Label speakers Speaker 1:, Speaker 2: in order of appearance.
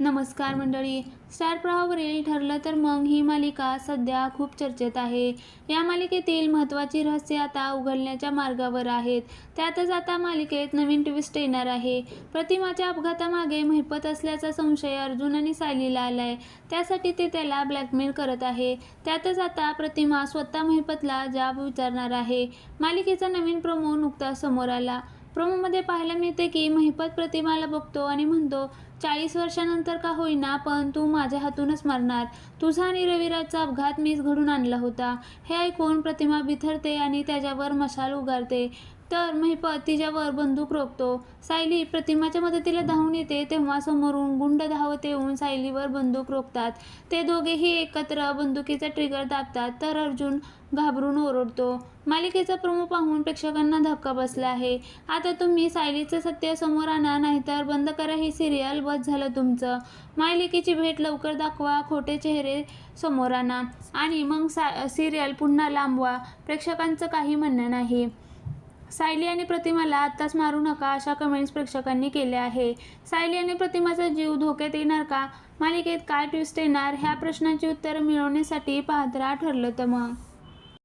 Speaker 1: नमस्कार मंडळी. स्टार प्रवाहावरील ठरलं तर मग ही मालिका सध्या खूप चर्चेत आहे. या मालिकेतील महत्त्वाची रहस्य आता उघडण्याच्या मार्गावर आहेत. त्यातच आता मालिकेत नवीन ट्विस्ट येणार आहे. प्रतिमाच्या अपघातामागे महिपत असल्याचा संशय अर्जुन आणि सायलीला आलाय. त्यासाठी ते त्याला ब्लॅकमेल करत आहे. त्यातच आता प्रतिमा स्वतः महिपतला जाब विचारणार आहे. मालिकेचा नवीन प्रमो नुकताच समोर आला. प्रोमोमध्ये पाहायला मिळते की महिपत प्रतिमाला बघतो आणि म्हणतो चाळीस वर्षानंतर का होईना पण तू माझ्या हातूनच मरणार. तुझा आणि रविराजचा अपघात मीच घडून आणला होता. हे ऐकून प्रतिमा बिथरते आणि त्याच्यावर मशाल उगारते. तर महिपत तिच्यावर बंदूक रोखतो. सायली प्रतिमाच्या मदतीला धावून येते तेव्हा समोरून गुंड धावत येऊन सायलीवर बंदूक रोखतात. ते दोघेही एकत्र बंदुकीचा ट्रिगर दाबतात तर अर्जुन घाबरून ओरडतो. मालिकेचा प्रोमो पाहून प्रेक्षकांना धक्का बसला आहे. आता तुम्ही सायलीचं सत्य समोर आणा नाहीतर बंद करा ही सिरियल बस झालं तुमचं. मालिकेची भेट लवकर दाखवा खोटे चेहरे समोर आणा. आणि मग सा सिरियल पुन्हा लांबवा. प्रेक्षकांचं काही म्हणणं नाही. सायली आणि प्रतिमाला आत्ताच मारू नका अशा कमेंट्स प्रेक्षकांनी केल्या आहे सायली आणि प्रतिमाचा जीव धोक्यात येणार का? मालिकेत काय ट्विस्ट येणार? ह्या प्रश्नांची उत्तरं मिळवण्यासाठी पाहत ठरलं तर मग.